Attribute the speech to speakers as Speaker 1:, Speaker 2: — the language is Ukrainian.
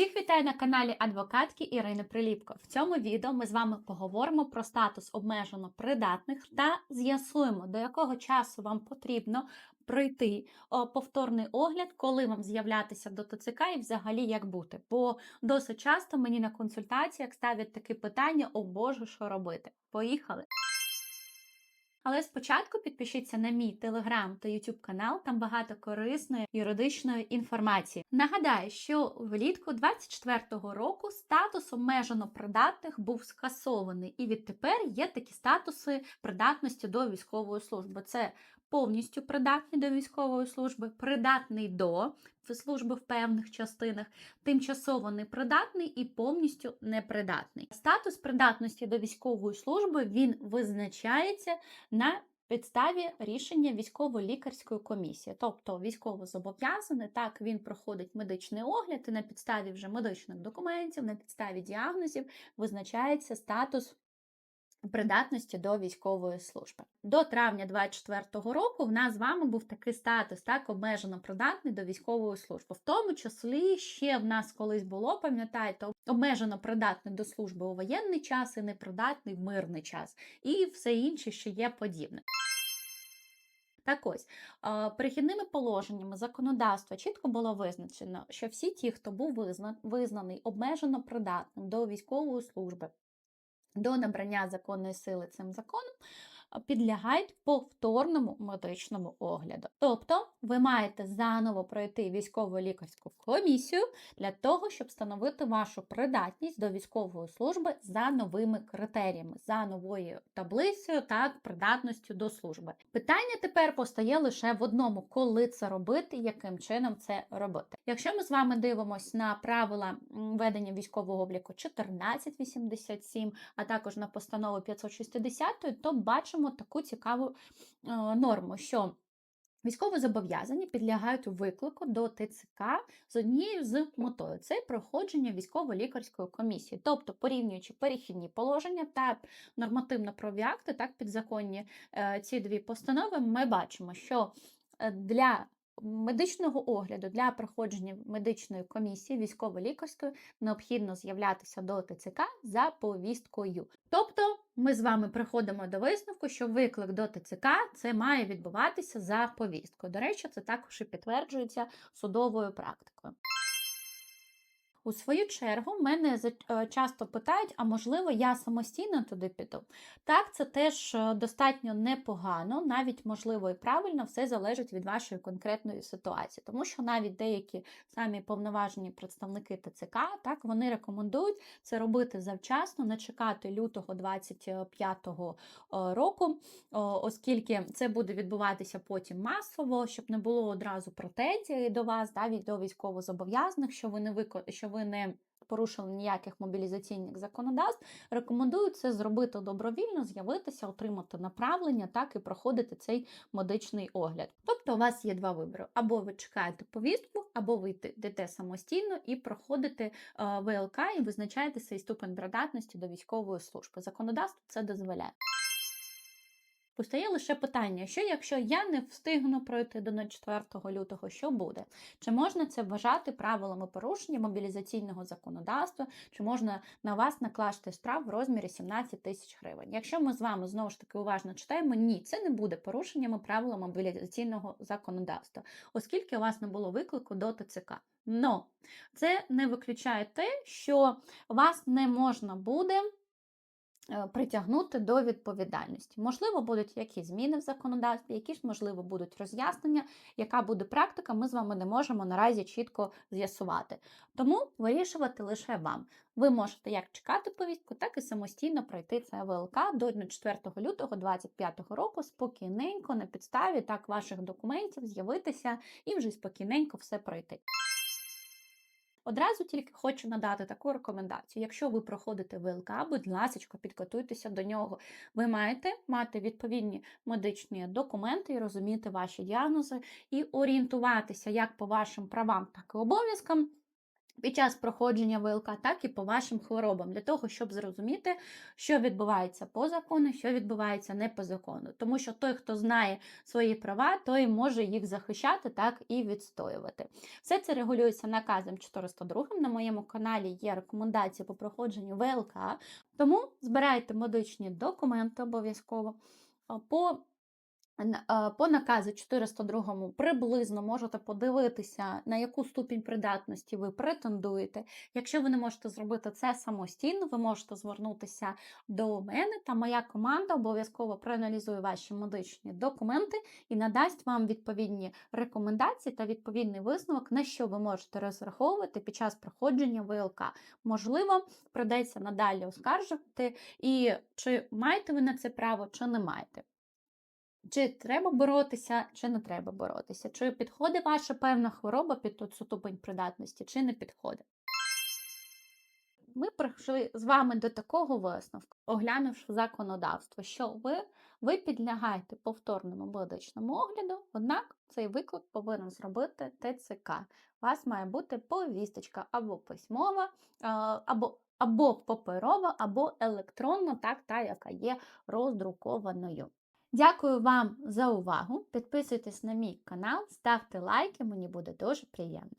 Speaker 1: Всіх вітаю на каналі адвокатки Ірини Приліпко. В цьому відео ми з вами поговоримо про статус обмежено придатних та з'ясуємо, до якого часу вам потрібно пройти повторний огляд, коли вам з'являтися до ТЦК і взагалі як бути. Бо досить часто мені на консультаціях ставлять такі питання: о Боже, що робити? Поїхали! Але спочатку підпишіться на мій телеграм та ютуб канал, там багато корисної юридичної інформації. Нагадаю, що влітку 24-го року статус обмежено придатних був скасований, і відтепер є такі статуси придатності до військової служби. Це повністю придатний до військової служби, придатний до служби в певних частинах, тимчасово непридатний і повністю непридатний. Статус придатності до військової служби він визначається на підставі рішення військово-лікарської комісії. Тобто військово зобов'язаний, так він проходить медичний огляд, і на підставі вже медичних документів, на підставі діагнозів визначається статус. Придатності до військової служби до травня 24-го року в нас з вами був такий статус, так обмежено придатний до військової служби. В тому числі ще в нас колись було, пам'ятаєте, обмежено придатний до служби у воєнний час і непридатний в мирний час, і все інше, що є подібне. Так ось, перехідними положеннями законодавства чітко було визначено, що всі ті, хто був визнаний обмежено придатним до військової служби, до набрання законної сили цим законом підлягають повторному медичному огляду. Тобто ви маєте заново пройти військово-лікарську комісію для того, щоб встановити вашу придатність до військової служби за новими критеріями, за новою таблицею та придатністю до служби. Питання тепер постає лише в одному: коли це робити, яким чином це робити. Якщо ми з вами дивимося на правила ведення військового обліку 1487, а також на постанову 560, то бачимо таку цікаву норму, що Військовозобов'язані підлягають виклику до ТЦК з однією з метою це проходження військово-лікарської комісії, тобто порівнюючи перехідні положення та нормативно-праві акти, так підзаконні е, ці дві постанови, ми бачимо, що е, для медичного огляду для проходження медичної комісії військово-лікарської необхідно з'являтися до ТЦК за повісткою. Тобто ми з вами приходимо до висновку, що виклик до ТЦК це має відбуватися за повісткою. До речі, це також і підтверджується судовою практикою. У свою чергу, мене е, часто питають, а можливо, я самостійно туди піду. Так, це теж е, достатньо непогано, навіть можливо і правильно, все залежить від вашої конкретної ситуації. Тому що навіть деякі самі повноважені представники ТЦК, так, вони рекомендують це робити завчасно, не чекати лютого 25-го е, року, оскільки це буде відбуватися потім масово, щоб не було одразу претензій до вас, да, від до військовозобов'язаних, що ви не виконали ви не порушили ніяких мобілізаційних законодавств, рекомендую це зробити добровільно, з'явитися, отримати направлення, так і проходити цей медичний огляд. Тобто у вас є два вибори: або ви чекаєте повістку, або ви йдете самостійно і проходите е, ВЛК і визначаєте свій ступень придатності до військової служби. Законодавство це дозволяє. Постає лише питання, що якщо я не встигну пройти до 04 лютого, що буде? Чи можна це вважати правилами порушення мобілізаційного законодавства, чи можна на вас накласти штраф в розмірі 17 тисяч гривень? Якщо ми з вами знову ж таки уважно читаємо, ні, це не буде порушеннями правил мобілізаційного законодавства, оскільки у вас не було виклику до ТЦК. Но це не виключає те, що вас не можна буде. Е, притягнути до відповідальності. Можливо, будуть якісь зміни в законодавстві, якісь, можливо, будуть роз'яснення, яка буде практика, ми з вами не можемо наразі чітко з'ясувати. Тому вирішувати лише вам. Ви можете як чекати повістку, так і самостійно пройти це ВЛК до 4 лютого 2025 року спокійненько на підставі так ваших документів з'явитися і вже спокійненько все пройти. Одразу тільки хочу надати таку рекомендацію. Якщо ви проходите ВЛК, будь ласка, підготуйтеся до нього. Ви маєте мати відповідні медичні документи і розуміти ваші діагнози, і орієнтуватися як по вашим правам, так і обов'язкам під час проходження ВЛК, так і по вашим хворобам, для того, щоб зрозуміти, що відбувається по закону, що відбувається не по закону. Тому що той, хто знає свої права, той може їх захищати, так і відстоювати. Все це регулюється наказом 402. На моєму каналі є рекомендації по проходженню ВЛК, тому збирайте медичні документи обов'язково. По По наказу 402 приблизно можете подивитися, на яку ступінь придатності ви претендуєте. Якщо ви не можете зробити це самостійно, ви можете звернутися до мене, та моя команда обов'язково проаналізує ваші медичні документи і надасть вам відповідні рекомендації та відповідний висновок, на що ви можете розраховувати під час проходження ВЛК. Можливо, придеться надалі оскаржувати, і чи маєте ви на це право, чи не маєте. Чи треба боротися, чи не треба боротися? Чи підходить ваша певна хвороба під ту ступень придатності, чи не підходить? Ми прийшли з вами до такого висновку, оглянувши законодавство, що ви, ви підлягаєте повторному медичному огляду, однак цей виклик повинен зробити ТЦК. У вас має бути повісточка або письмова, або, або паперова, або електронна, так, та, яка є роздрукованою. Дякую вам за увагу. Підписуйтесь на мій канал, ставте лайки, мені буде дуже приємно.